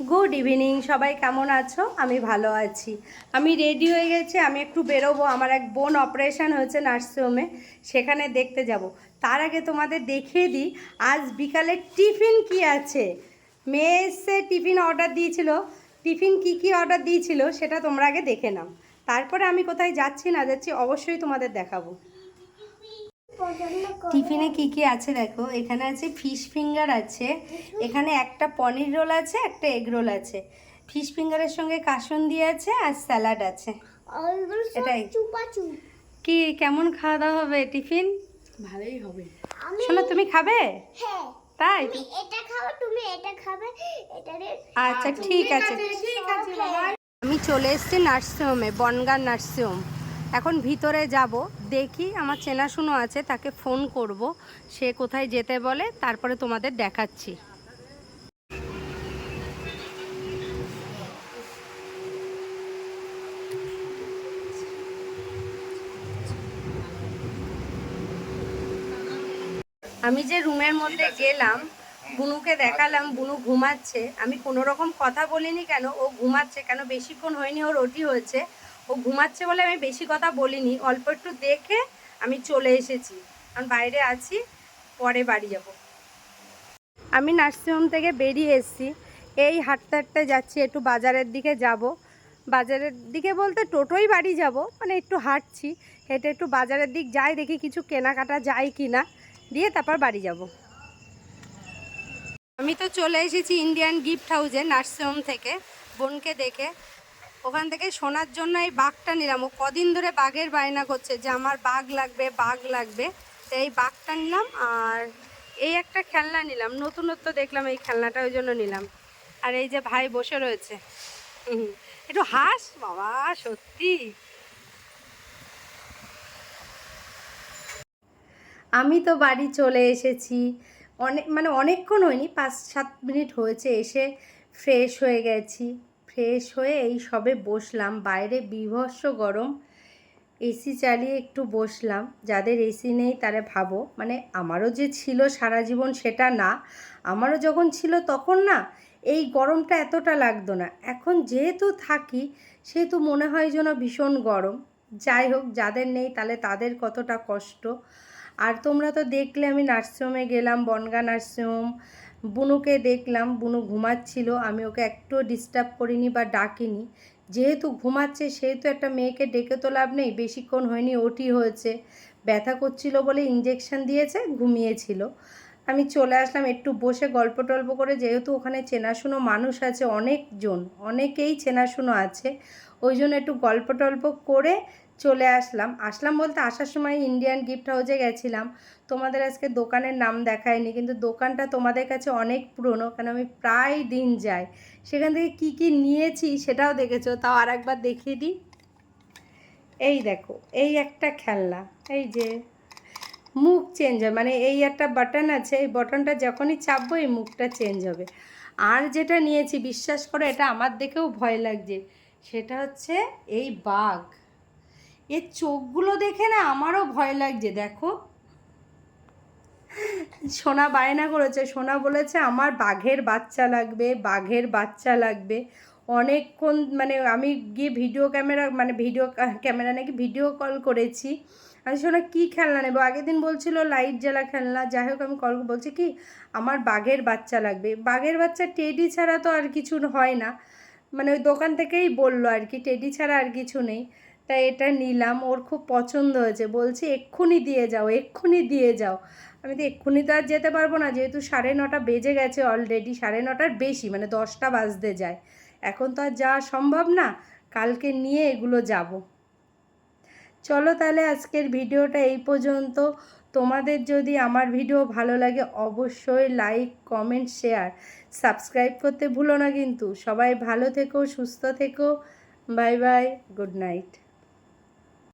Good evening সবাই কেমন আছো? আমি ভালো আছি। আমি রেডি হয়ে গেছি, আমি একটু বেরোবো। আমার এক বোন অপারেশন হয়েছে নার্সিংহোমে সেখানে দেখতে যাব। তার আগে তোমাদের দেখিয়ে দিই, আজ বিকালে টিফিন কি আছে? মেয়ে এসে টিফিন অর্ডার দিয়েছিল। টিফিন কি কি অর্ডার দিয়েছিল, সেটা তোমরা আগে দেখে নাও। তারপরে আমি কোথায় যাচ্ছি না যাচ্ছি, অবশ্যই তোমাদের দেখাবো। টিফিনে কি কি আছে দেখো? এখানে আছে ফিশ ফিঙ্গার আছে এখানে একটা পনির রোল আছে একটা এগ রোল আছে। ফিশ ফিঙ্গারের সঙ্গে কাসুন্দি আছে আর স্যালাড আছে। এটাই। কি কেমন খাওয়া দাওয়া হবে টিফিন? ভালোই হবে। শোনো তুমি খাবে? হ্যাঁ। তাই? এটা খাও তুমি এটা খাবে এটা আচ্ছা ঠিক আছে। ঠিক আছে আমি চলে এসেছি নার্সিংহোমে বনগাঁ নার্সিংহোম। এখন ভিতরে যাব, দেখি আমার চেনাশুনো আছে, তাকে ফোন করব, সে কোথায় যেতে বলে, তারপরে তোমাদের দেখাচ্ছি। আমি যে রুমের মধ্যে গেলাম, বুনুকে দেখালাম, বুনু ঘুমাচ্ছে। আমি কোনো রকম কথা বলিনি কেন, ও ঘুমাচ্ছে কেন, বেশিক্ষণ হয়নি, ওর ওটি হয়েছে। ও ঘুমাচ্ছে বলে আমি বেশি কথা বলিনি, অল্প একটু দেখে আমি চলে এসেছি। কারণ বাইরে আছি, পরে বাড়ি যাব। আমি নার্সিংহোম থেকে বেরিয়ে এসেছি। এই হাঁটতে হাঁটতে যাচ্ছি, একটু বাজারের দিকে যাব। বাজারের দিকে বলতে টোটোই বাড়ি যাব মানে একটু হাঁটছি, হেঁটে একটু বাজারের দিক যাই, দেখি কিছু কেনাকাটা যায় কি না দিয়ে তারপর বাড়ি যাব। আমি তো চলে এসেছি ইন্ডিয়ান গিফট হাউসে নার্সিংহোম থেকে, বোনকে দেখে। ওখান থেকে শোনার জন্য এই বাঘটা নিলাম। ও কদিন ধরে বাঘের বায়না করছে যে, আমার বাঘ লাগবে বাঘ লাগবে। তো এই বাঘটা নিলাম আর এই একটা খেলনা নিলাম। নতুনত্ব দেখলাম এই খেলনাটা ওই জন্য নিলাম। আর এই যে ভাই বসে রয়েছে। একটু হাস বাবা, সত্যি। আমি তো বাড়ি চলে এসেছি। অনেক মানে অনেকক্ষণ হয়নি, পাঁচ সাত মিনিট হয়েছে, এসে ফ্রেশ হয়ে গেছি। ফ্রেশ হয়ে এই সবে বসলাম। বাইরে বিভৎস গরম। এসি চালিয়ে একটু বসলাম। যাদের এসি নেই তারা ভাবো। মানে আমারও যে ছিল সারা জীবন সেটা না, আমারও যখন ছিল তখন না এই গরমটা এতটা লাগতো না। এখন যেহেতু থাকি, সেহেতু মনে হয় যেন ভীষণ গরম। যাই হোক, যাদের নেই তাহলে তাদের কতটা কষ্ট। আর তোমরা তো দেখলে আমি নার্সিংহোমে গেলাম, বনগা নার্সিংহোম বুনুকে দেখলাম, বুনু ঘুমাচ্ছিল, আমি ওকে একটু ডিস্টার্ব করিনি বা ডাকিনি। যেহেতু ঘুমাচ্ছে, সেহেতু একটা মেয়েকে ডেকে তো লাভ নেই, বেশিক্ষণ হয়নি, ওটি হয়েছে। ব্যথা করছিল বলে ইঞ্জেকশন দিয়েছে, ঘুমিয়েছিল। আমি চলে আসলাম, একটু বসে গল্প টল্প করে, যেহেতু ওখানে চেনাশুনো মানুষ আছে অনেকজন, অনেকেই চেনাশুনো আছে, ওই জন্য একটু গল্প টল্প করে চলে আসলাম। আসলাম বলতে আসার সময় ইন্ডিয়ান গিফট হাউসে গেছিলাম। তোমাদের আজকে দোকানের নাম দেখায়নি, কিন্তু দোকানটা তোমাদের কাছে অনেক পুরনো কারণ আমি প্রায় দিন যাই। সেখান থেকে কি কি নিয়েছি সেটাও দেখেছ, তাও আর একবার দেখিয়ে দিই। এই দেখো, এই একটা খেলনা, এই যে মুখ চেঞ্জ হয় মানে এই একটা বাটন আছে, এই বাটনটা যখনই চাপবো এই মুখটা চেঞ্জ হবে। আর যেটা নিয়েছি, বিশ্বাস করো, এটা আমার দেখেও ভয় লাগছে, সেটা হচ্ছে এই বাঘ। এর চোখগুলো দেখে না আমারও ভয় লাগছে, দেখো। সোনা বায়না করেছে, সোনা বলেছে, আমার বাঘের বাচ্চা লাগবে, বাঘের বাচ্চা লাগবে। অনেকক্ষণ মানে আমি গিয়ে ভিডিও ক্যামেরা মানে ভিডিও ক্যামেরা নাকি ভিডিও কল করেছি। আমি সোনা, কী খেলনা নেব? আগের দিন বলছিল, লাইট জ্বালা খেলনা। যাই হোক, আমি কল, বলছি, কি, আমার বাঘের বাচ্চা লাগবে। বাঘের বাচ্চা টেডি ছাড়া তো আর কিছু হয় না। মানে ওই দোকান থেকেই বলল আর কি, টেডি ছাড়া আর কিছু নেই। তাই এটা নিলাম, ওর খুব পছন্দ হয়েছে। বলছি, এক্ষুনি দিয়ে যাও, এক্ষুনি দিয়ে যাও। আমি তো এক্ষুনি তো আর যেতে পারব না, যেহেতু সাড়ে নটা বেজে গেছে অলরেডি সাড়ে নটার বেশি মানে দশটা বাজতে যায়। এখন তো আর যাওয়া সম্ভব না, কালকে নিয়ে এগুলো যাব। চলো তাহলে আজকের ভিডিওটা এই পর্যন্ত। তোমাদের যদি আমার ভিডিও ভালো লাগে, অবশ্যই লাইক কমেন্ট শেয়ার সাবস্ক্রাইব করতে ভুলো না কিন্তু। সবাই ভালো থেকো, সুস্থ থেকো। Bye bye good night